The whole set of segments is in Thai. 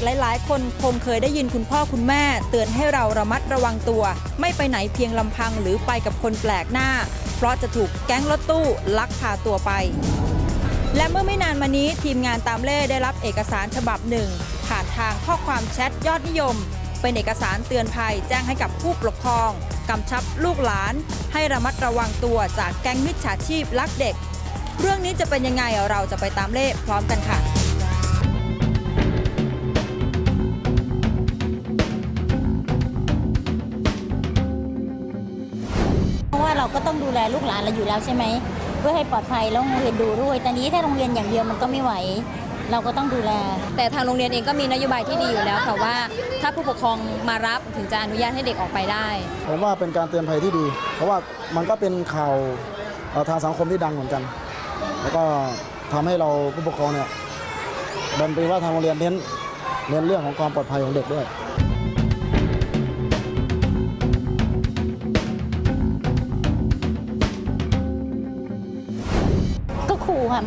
กๆหลายๆ คนคงเคยได้ยินคุณพ่อคุณแม่ เตือนให้เราระมัดระวังตัว ไม่ไปไหนเพียงลำพังหรือไปกับคนแปลกหน้า เพราะจะถูกแก๊งรถตู้ลักพาตัวไป และเมื่อไม่นานมานี้ทีมงานตามเล่ได้รับเอกสารฉบับหนึ่ง ผ่านทางข้อความแชทยอดนิยม เป็นเอกสารเตือนภัยแจ้งให้กับผู้ปกครองกำชับลูกหลาน ให้ระมัดระวังตัวจากแก๊งมิจฉาชีพลักเด็ก เรื่องนี้จะเป็นยังไงเราจะไปตามเล่พร้อมกันค่ะ ลูกหลานเราอยู่แล้วใช่ไหมเพื่อให้ปลอดภัยแล้วโรงเรียนดูด้วยแต่นี้ถ้าโรงเรียนอย่างเดียวมันก็ไม่ไหว เราก็ต้องดูแล แต่ทางโรงเรียนเองก็มีนโยบายที่ดีอยู่แล้วค่ะว่า ถ้าผู้ปกครองมารับถึงจะอนุญาตให้เด็กออกไปได้ ผมว่าเป็นการเตือนภัยที่ดี เพราะว่ามันก็เป็นข่าวทางสังคมที่ดังเหมือนกัน แล้วก็ทำให้เราผู้ปกครองเนี่ยดันเป็นว่าทางโรงเรียนเน้นเน้นเรื่องของความปลอดภัยของเด็กด้วย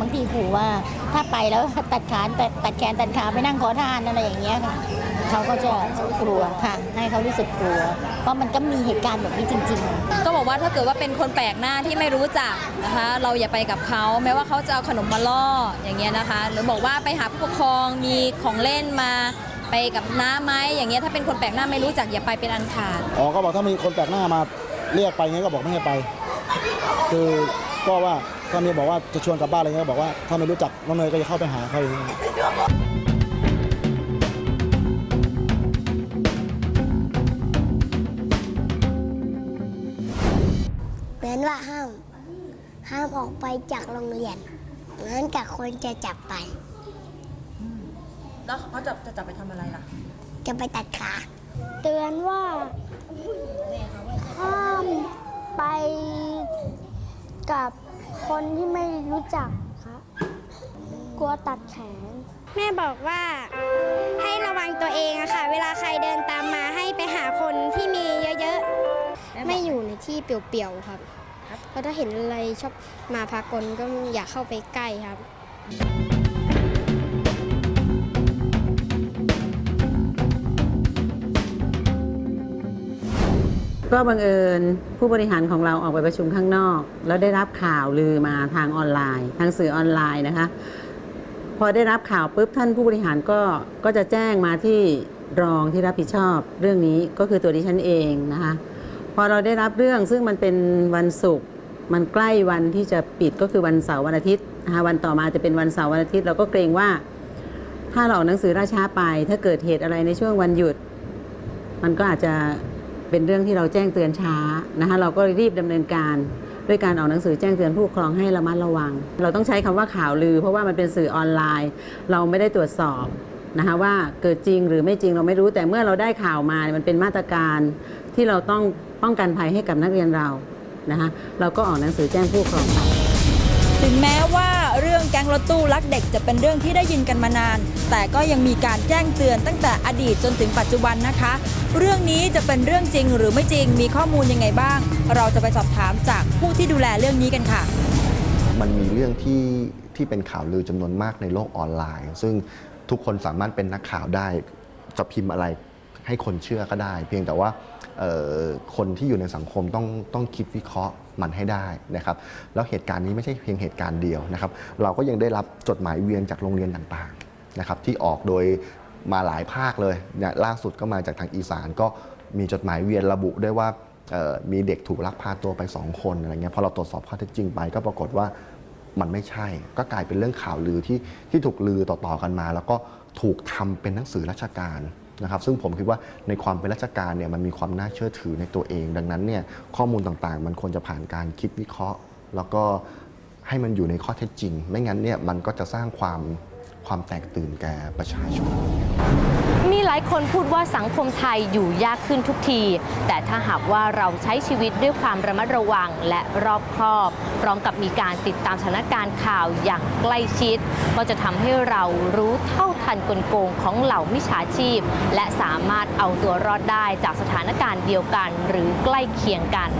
บางทีขู่ว่าถ้าไปแล้วตัดขาตัดตัดแขนตัดขาไปนั่งขอทานอะไรอย่างเงี้ยค่ะเขาก็จะกลัวค่ะให้เขารู้สึกกลัว เพราะมันก็มีเหตุการณ์แบบนี้จริง ๆ ก็บอกว่าถ้าเกิดว่าเป็นคนแปลกหน้าที่ไม่รู้จักนะคะ เราอย่าไปกับเขาแม้ว่าเขาจะเอาขนมมาล่ออย่างเงี้ยนะคะ หรือบอกว่าไปหาผู้ปกครองมีของเล่นมาไปกับน้าไหมอย่างเงี้ยถ้าเป็นคนแปลกหน้าไม่รู้จักอย่าไปเป็นอันขาดอ๋อก็บอกถ้ามีคนแปลกหน้ามาเรียกไปงั้นก็บอกไม่ให้ไป คือก็ว่า ถ้ามีบอกว่าจะชวนกลับบ้านอะไรเงี้ยก็บอกว่าถ้าไม่รู้จักน้องเนยก็จะเข้าไปหาเขาอย่างเงี้ยเป็นว่าห้าม ห้ามออกไปจากโรงเรียนงั้นกับคนจะจับไป แล้วเขาจะจะจับไปทำอะไรล่ะ จะไปตัดขา เตือนว่าห้ามไปกับ คนที่ไม่รู้จักครับกลัวตัดแขน แม่บอกว่าให้ระวังตัวเองอะค่ะ เวลาใครเดินตามมาให้ไปหาคนที่มีเยอะๆ ไม่อยู่ในที่เปลี่ยวๆครับ เพราะถ้าเห็นอะไรชอบมาพากลก็อย่าเข้าไปใกล้ครับ ก็บังเอิญผู้บริหารของเราออกไปประชุมข้างนอก แล้วได้รับข่าวลือมาทางออนไลน์ ทางสื่อออนไลน์นะคะ พอได้รับข่าวปุ๊บท่านผู้บริหารก็ก็จะแจ้งมาที่รองที่รับผิดชอบเรื่องนี้ก็คือตัวดิฉันเองนะคะพอเราได้รับเรื่องซึ่งมันเป็นวันศุกร์มันใกล้วันที่จะปิดก็คือวันเสาร์วันอาทิตย์นะคะวันต่อมาจะเป็นวันเสาร์วันอาทิตย์เราก็เกรงว่า ถ้าเราออกหนังสือราช้าไป ถ้าเกิดเหตุอะไรในช่วงวันหยุด มันก็อาจจะ เป็นเรื่องที่เราแจ้งเตือนช้านะคะเราก็รีบดำเนินการด้วยการออกหนังสือแจ้งเตือนผู้ปกครองให้ระมัดระวัง เราต้องใช้คำว่าข่าวลือ เพราะว่ามันเป็นสื่อออนไลน์ เราไม่ได้ตรวจสอบนะคะว่าเกิดจริงหรือไม่จริงเราไม่รู้แต่เมื่อเราได้ข่าวมามันเป็นมาตรการที่เราต้องป้องกันภัยให้กับนักเรียนเรานะคะเราก็ออกหนังสือแจ้งผู้ปกครองถึงแม้ว่า เรื่องแก๊งรถตู้ลักเด็กจะเป็นเรื่องที่ได้ยินกันมานาน แต่ก็ยังมีการแจ้งเตือนตั้งแต่อดีตจนถึงปัจจุบันนะคะ เรื่องนี้จะเป็นเรื่องจริงหรือไม่จริงมีข้อมูลยังไงบ้าง เราจะไปสอบถามจากผู้ที่ดูแลเรื่องนี้กันค่ะ มันมีเรื่องที่ที่เป็นข่าวลือจำนวนมากในโลกออนไลน์ ซึ่งทุกคนสามารถเป็นนักข่าวได้จะพิมพ์อะไร ให้คนเชื่อก็ได้ เพียงแต่ว่าคนที่อยู่ในสังคมต้องต้องคิดวิเคราะห์มันให้ได้นะครับแล้วเหตุการณ์นี้ไม่ใช่เพียงเหตุการณ์เดียวนะครับ เราก็ยังได้รับจดหมายเวียนจากโรงเรียนต่างๆนะครับที่ออกโดยมาหลายภาคเลยเนี่ยล่าสุดก็มาจากทางอีสานก็มีจดหมายเวียนระบุได้ว่ามีเด็กถูกลักพาตัวไปสองคนอะไรเงี้ยพอเราตรวจสอบข้อเท็จจริงไป ก็ปรากฏว่ามันไม่ใช่ ก็กลายเป็นเรื่องข่าวลือที่ที่ถูกลือต่อๆกันมา แล้วก็ถูกทำเป็นหนังสือราชการ นะครับซึ่งผมคิดว่าในความเป็นราชการเนี่ยมันมีความน่าเชื่อถือในตัวเอง ดังนั้นเนี่ยข้อมูลต่างๆ มันควรจะผ่านการคิดวิเคราะห์ แล้วก็ให้มันอยู่ในข้อเท็จจริง ไม่งั้นเนี่ยมันก็จะสร้างความ ความแตกตื่นแก่ประชาชน มีหลายคนพูดว่าสังคมไทยอยู่ยากขึ้นทุกที แต่ถ้าหากว่าเราใช้ชีวิตด้วยความระมัดระวังและรอบคอบ พร้อมกับมีการติดตามสถานการณ์ข่าวอย่างใกล้ชิด ก็จะทำให้เรารู้เท่าทันกลโกงของเหล่ามิจฉาชีพ และสามารถเอาตัวรอดได้จากสถานการณ์เดียวกัน หรือใกล้เคียงกัน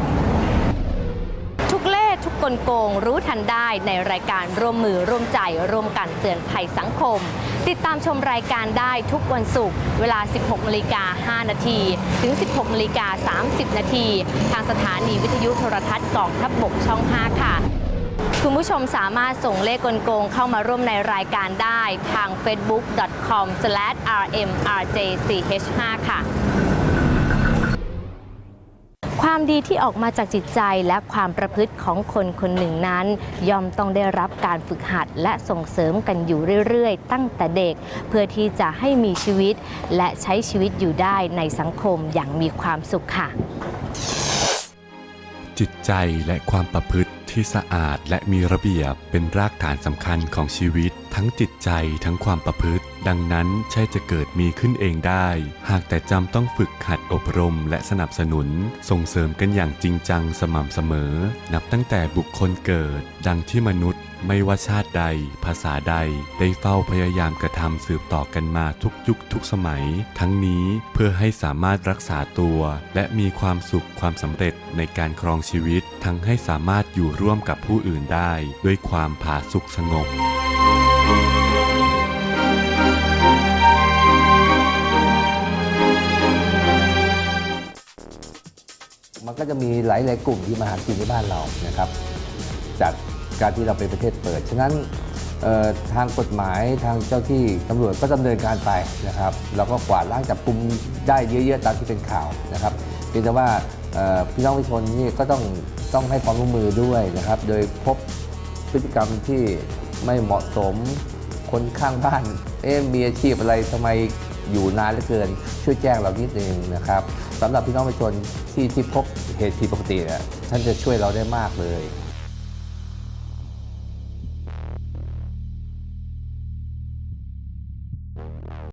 ทุกเล่ห์ทุกกลโกงรู้ทันได้ในรายการร่วมมือร่วมใจ ร่วมกันเตือนภัยสังคม ติดตามชมรายการได้ทุกวันศุกร์เวลา 16นาฬิกา5นาทีถึง 16นาฬิกา30นาทีทางสถานีวิทยุโทรทัศน์กองทัพบกช่อง 5 ค่ะคุณผู้ชมสามารถส่งเลขกลโกงเข้ามาร่วมในรายการได้ทาง facebook.com/rmrjch5 ค่ะ ความดีที่ออกมาจากจิตใจและความประพฤติของคนคนหนึ่งนั้น ย่อมต้องได้รับการฝึกหัดและส่งเสริมกันอยู่เรื่อยๆ ตั้งแต่เด็ก เพื่อที่จะให้มีชีวิต และใช้ชีวิตอยู่ได้ในสังคมอย่างมีความสุขค่ะ จิตใจและความประพฤติที่สะอาดและมีระเบียบเป็นรากฐานสำคัญของชีวิต ทั้งจิตใจทั้งความประพฤติ ดังนั้นใช่จะเกิดมีขึ้นเองได้ หากแต่จำต้องฝึกหัดอบรมและสนับสนุน ส่งเสริมกันอย่างจริงจังสม่ำเสมอ นับตั้งแต่บุคคลเกิด ดังที่มนุษย์ไม่ว่าชาติใด ภาษาใด ได้เฝ้าพยายามกระทำสืบต่อกันมาทุกยุคทุกสมัย ทั้งนี้เพื่อให้สามารถรักษาตัว และมีความสุขความสำเร็จในการครองชีวิต ทั้งให้สามารถอยู่ร่วมกับผู้อื่นได้ ด้วยความผาสุกสงบ มันก็จะมีหลายๆกลุ่มที่มาหากินในบ้านเรานะครับ จากการที่เราเป็นประเทศเปิด ฉะนั้นทางกฎหมายทางเจ้าที่ตำรวจก็ดำเนินการไปนะครับเราก็กวาดล้างจับกลุ่มได้เยอะๆตามที่เป็นข่าวนะครับเพียงแต่ว่าพี่น้องประชาชนนี่ก็ต้องต้องให้ความร่วมมือด้วยนะครับ โดยพบพฤติกรรมที่ไม่เหมาะสมคนข้างบ้านเอ๊ะมีอาชีพอะไรทำไม อยู่นานเหลือเกิน ช่วยแจ้งเรานิดนึงนะครับสำหรับพี่น้องประชาชนที่ที่พบเหตุผิดปกติเนี่ยท่านจะช่วยเราได้มากเลย